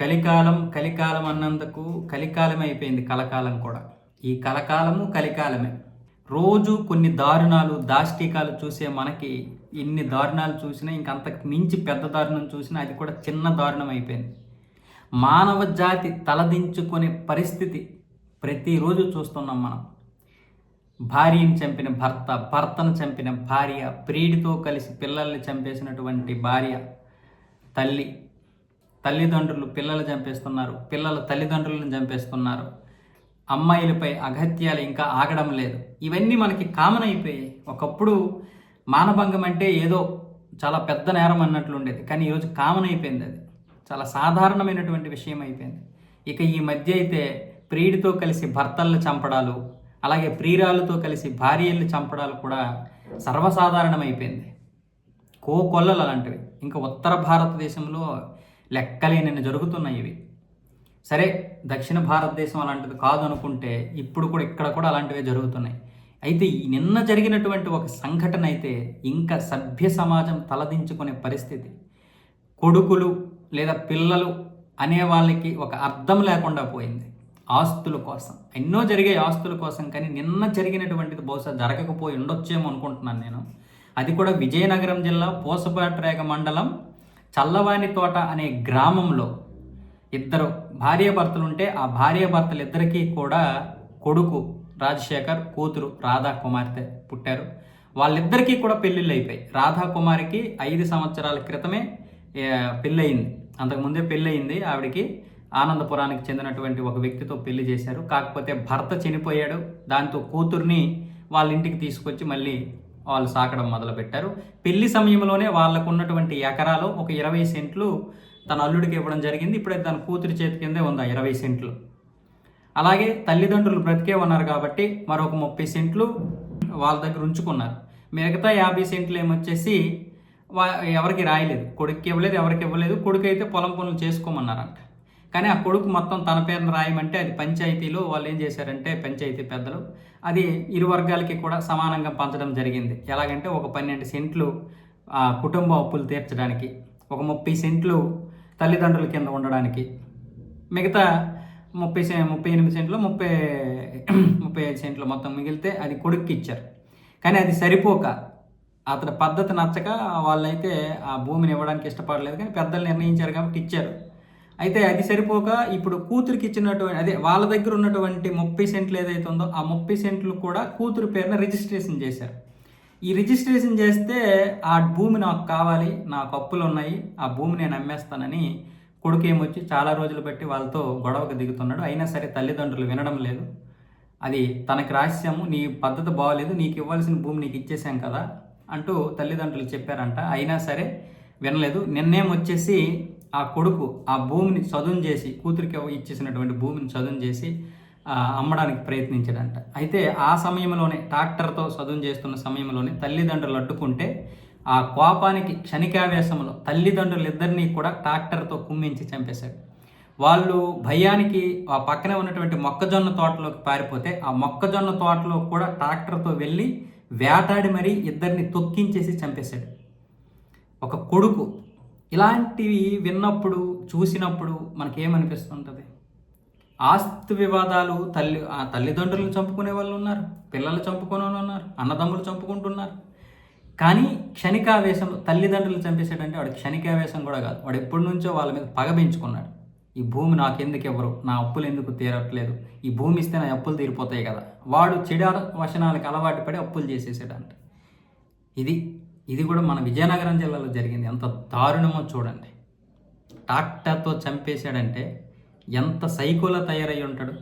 కలికాలం కలికాలం అన్నందుకు కలికాలం అయిపోయింది కలకాలం కూడా. ఈ కలకాలము కలికాలమే. రోజు కొన్ని దారుణాలు దాష్టికాలు చూసే మనకి ఇన్ని దారుణాలు చూసినా ఇంకంతకు మించి పెద్ద దారుణం చూసినా అది కూడా చిన్న దారుణం అయిపోయింది. మానవ జాతి తలదించుకునే పరిస్థితి ప్రతిరోజు చూస్తున్నాం మనం. భార్యను చంపిన భర్త భర్తను చంపిన భార్య ప్రియుడితో కలిసి పిల్లల్ని చంపేసినటువంటి భార్య తల్లి తల్లిదండ్రులు పిల్లలు చంపేస్తున్నారు. పిల్లల తల్లిదండ్రులను చంపేస్తున్నారు. అమ్మాయిలపై అగత్యాలు ఇంకా ఆగడం లేదు. ఇవన్నీ మనకి కామన్ అయిపోయాయి. ఒకప్పుడు మానభంగం అంటే ఏదో చాలా పెద్ద నేరం అన్నట్లు ఉండేది. కానీ ఈరోజు కామన్ అయిపోయింది అది. చాలా సాధారణమైనటువంటి విషయం అయిపోయింది. ఇక ఈ మధ్య అయితే ప్రియుడితో కలిసి భర్తలను చంపడాలు అలాగే ప్రియురాలతో కలిసి భార్యలు చంపడాలు కూడా సర్వసాధారణమైపోయింది. కోకొల్లలు అలాంటివి. ఇంకా ఉత్తర భారతదేశంలో లెక్కలేనని జరుగుతున్నాయి ఇవి. సరే దక్షిణ భారతదేశం అలాంటిది కాదు అనుకుంటే ఇప్పుడు కూడా ఇక్కడ కూడా అలాంటివే జరుగుతున్నాయి. అయితే నిన్న జరిగినటువంటి ఒక సంఘటన అయితే ఇంకా సభ్య సమాజం తలదించుకునే పరిస్థితి. కొడుకులు లేదా పిల్లలు అనే వాళ్ళకి ఒక అర్థం లేకుండా పోయింది. ఆస్తుల కోసం. ఎన్నో జరిగే ఆస్తుల కోసం కానీ నిన్న జరిగినటువంటిది బహుశా జరగకపోయి ఉండొచ్చేమో అనుకుంటున్నాను నేను. అది కూడా విజయనగరం జిల్లా పూసపాట్రేగ మండలం చల్లవాని తోట అనే గ్రామంలో ఇద్దరు భార్యాభర్తలు ఉంటే ఆ భార్యాభర్తలు ఇద్దరికీ కూడా కొడుకు రాజశేఖర్ కూతురు రాధా కుమార్తె పుట్టారు. వాళ్ళిద్దరికీ కూడా పెళ్ళిళ్ళు అయిపోయాయి రాధా కుమారికి ఐదు సంవత్సరాల క్రితమే పెళ్ళయింది. అంతకుముందే పెళ్ళయింది. ఆవిడకి ఆనందపురానికి చెందినటువంటి ఒక వ్యక్తితో పెళ్ళి చేశారు. కాకపోతే భర్త చనిపోయాడు. దాంతో కూతుర్ని వాళ్ళ ఇంటికి తీసుకొచ్చి మళ్ళీ వాళ్ళు సాకడం మొదలుపెట్టారు. పెళ్ళి సమయంలోనే వాళ్ళకు ఉన్నటువంటి ఎకరాలు ఒక ఇరవై సెంట్లు తన అల్లుడికి ఇవ్వడం జరిగింది. ఇప్పుడైతే తన కూతురి చేతి కిందే ఉంది ఆ ఇరవై సెంట్లు. అలాగే తల్లిదండ్రులు బ్రతికే ఉన్నారు కాబట్టి మరొక ముప్పై సెంట్లు వాళ్ళ దగ్గర ఉంచుకున్నారు. మిగతా యాభై సెంట్లు ఏమొచ్చేసి వా ఎవరికి రాయలేదు. కొడుక్కి ఇవ్వలేదు ఎవరికి ఇవ్వలేదు. కొడుకు అయితే పొలం పనులు చేసుకోమన్నారంట. కానీ ఆ కొడుకు మొత్తం తన పేరును రాయమంటే అది పంచాయతీలో వాళ్ళు ఏం చేశారంటే పంచాయతీ పెద్దలు అది ఇరు వర్గాలకి కూడా సమానంగా పంచడం జరిగింది. ఎలాగంటే ఒక పన్నెండు సెంట్లు ఆ కుటుంబ అప్పులు తీర్చడానికి ఒక ముప్పై సెంట్లు తల్లిదండ్రుల కింద ఉండడానికి మిగతా ముప్పై సె ముప్పై ఎనిమిది సెంట్లు ముప్పై ముప్పై ఐదు సెంట్లు మొత్తం మిగిలితే అది కొడుక్కి ఇచ్చారు. కానీ అది సరిపోక అతని పద్ధతి నచ్చక వాళ్ళైతే ఆ భూమిని ఇవ్వడానికి ఇష్టపడలేదు కానీ పెద్దలు నిర్ణయించారు కాబట్టి ఇచ్చారు. అయితే అది సరిపోక ఇప్పుడు కూతురికి ఇచ్చినటువంటి అదే వాళ్ళ దగ్గర ఉన్నటువంటి ముప్పై సెంట్లు ఏదైతే ఉందో ఆ ముప్పై సెంట్లు కూడా కూతురు పేరున రిజిస్ట్రేషన్ చేశారు. ఈ రిజిస్ట్రేషన్ చేస్తే ఆ భూమి నాకు కావాలి నాకు అప్పులు ఉన్నాయి ఆ భూమి నేను అమ్మేస్తానని కొడుకు ఏమొచ్చి చాలా రోజులు బట్టి వాళ్ళతో గొడవకు దిగుతున్నాడు. అయినా సరే తల్లిదండ్రులు వినడం లేదు. అది తనకి రాశాము నీ పద్ధతి బాగోలేదు నీకు ఇవ్వాల్సిన భూమి నీకు ఇచ్చేసాం కదా అంటూ తల్లిదండ్రులు చెప్పారంట. అయినా సరే వినలేదు. నిన్నేం వచ్చేసి ఆ కొడుకు ఆ భూమిని చదును చేసి కూతురికి ఇచ్చేసినటువంటి భూమిని చదును చేసి అమ్మడానికి ప్రయత్నించాడంట. అయితే ఆ సమయంలోనే ట్రాక్టర్తో చదును చేస్తున్న సమయంలోనే తల్లిదండ్రులు అడ్డుకుంటే ఆ కోపానికి క్షణికావేశంలో తల్లిదండ్రులు ఇద్దరినీ కూడా ట్రాక్టర్తో కుమ్మించి చంపేశాడు. వాళ్ళు భయానికి ఆ పక్కనే ఉన్నటువంటి మొక్కజొన్న తోటలోకి పారిపోతే ఆ మొక్కజొన్న తోటలో కూడా ట్రాక్టర్తో వెళ్ళి వేటాడి మరీ ఇద్దరిని తొక్కించేసి చంపేశాడు. ఒక కొడుకు ఇలాంటివి విన్నప్పుడు చూసినప్పుడు మనకేమనిపిస్తుంటుంది? ఆస్తి వివాదాలు తల్లి ఆ తల్లిదండ్రులను చంపుకునే వాళ్ళు ఉన్నారు పిల్లలు చంపుకునే వాళ్ళు ఉన్నారు అన్నదమ్ములు చంపుకుంటున్నారు. కానీ క్షణికావేశం తల్లిదండ్రులు చంపేసాడంటే వాడు క్షణికావేశం కూడా కాదు. వాడు ఎప్పటి నుంచో వాళ్ళ మీద పగ పెంచుకున్నాడు. ఈ భూమి నాకు ఎందుకు ఇవ్వరు నా అప్పులు ఎందుకు తీరట్లేదు? ఈ భూమి ఇస్తే నా అప్పులు తీరిపోతాయి కదా. వాడు చెడు వచనాలకు అలవాటు పడి అప్పులు చేసేసాడంట. ఇది ఇది కూడా మన విజయనగరం జిల్లాలో జరిగింది. ఎంత దారుణమో చూడండి. ట్రాక్టర్తో చంపేశాడంటే ఎంత సైకోలో తయారై ఉంటాడు?